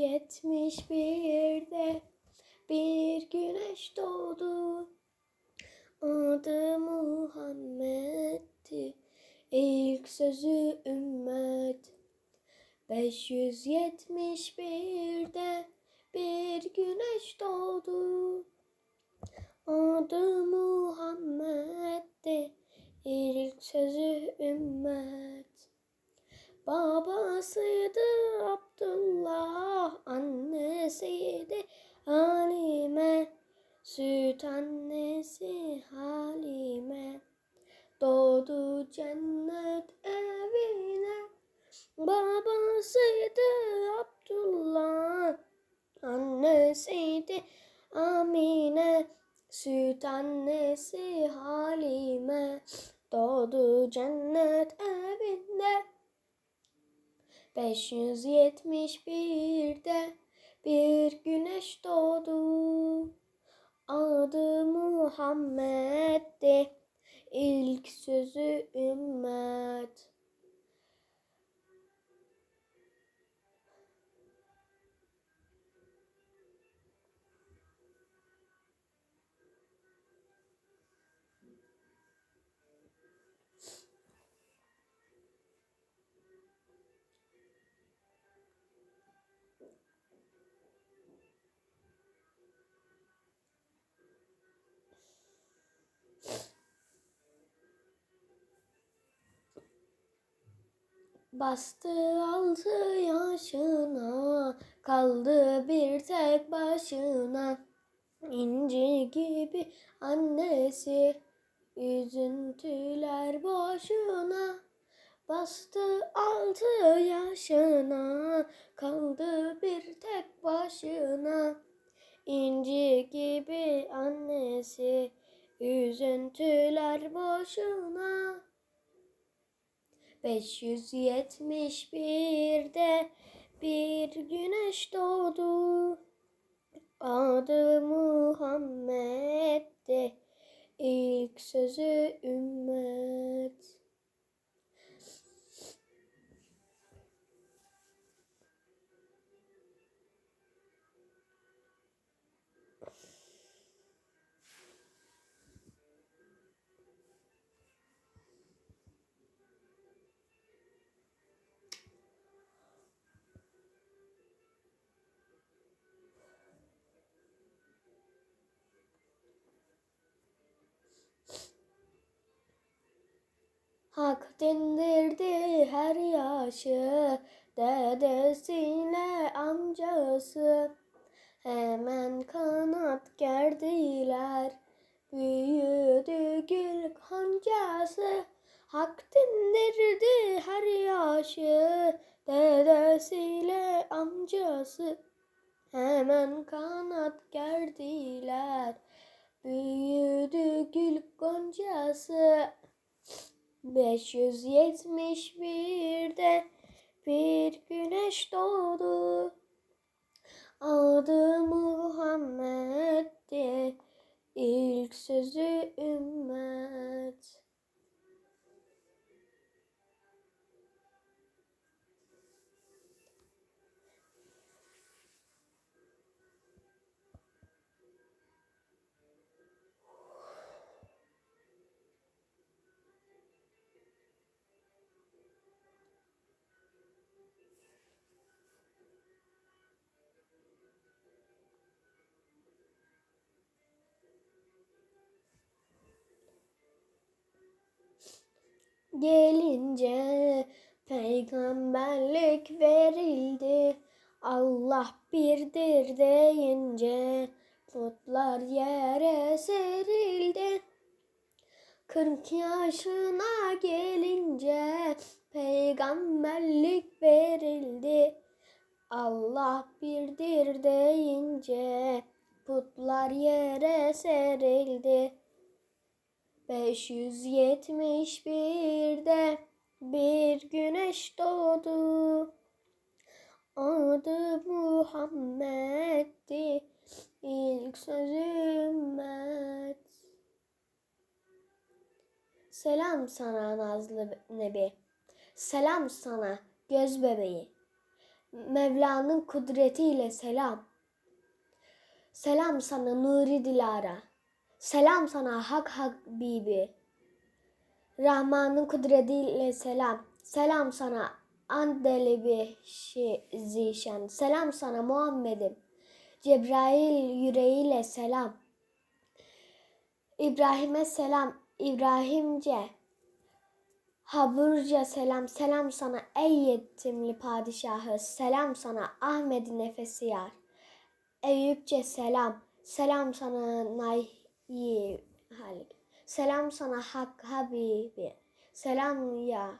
Yetmiş birde bir güneş doğdu. Adı Muhammed'ti. İlk sözü ümmet. 571'de bir güneş doğdu. Adı Muhammed'di. Süt annesi Halime. Doğdu cennet evine, babasıydı Abdullah, annesiydi Amine, süt annesi Halime. Doğdu cennet evinde. 571'de bir güneş doğdu. Adı Muhammed'di. İlk sözü ümmet. Bastı altı yaşına, kaldı bir tek başına. İnci gibi annesi, üzüntüler boşuna. Bastı altı yaşına, kaldı bir tek başına. İnci gibi annesi, üzüntüler boşuna. 571'de bir güneş doğdu. Adı Muhammed'di. İlk sözü ümmet. Hak dindirdi her yaşı, dedesiyle amcası. Hemen kanat gerdiler, büyüdü gül kancası. Hak dindirdi her yaşı, dedesiyle amcası. Hemen kanat gerdiler, büyüdü gül goncası. 571'de bir güneş doğdu. Adı Muhammed'di. İlk sözü ümmet. Gelince peygamberlik verildi. Allah birdir deyince putlar yere serildi. Kırk yaşına gelince peygamberlik verildi. Allah birdir deyince putlar yere serildi. 571'de bir güneş doğdu. Adı Muhammed'di. İlk sözü ümmet. Selam sana nazlı nebi. Selam sana göz bebeği. Mevla'nın kudretiyle selam. Selam sana Nuri Dilara. Selam sana Hak Habibi. Rahman'ın kudretiyle selam. Selam sana Andelebi Zişan. Selam sana Muhammed'im. Cebrail yüreğiyle selam. İbrahim'e selam. İbrahimce. Haburca selam. Selam sana ey yetimli padişahı. Selam sana Ahmet'in nefesi yar. Eyüpçe selam. Selam sana Nayi Halik. Selam sana Hak Habibi. Selam ya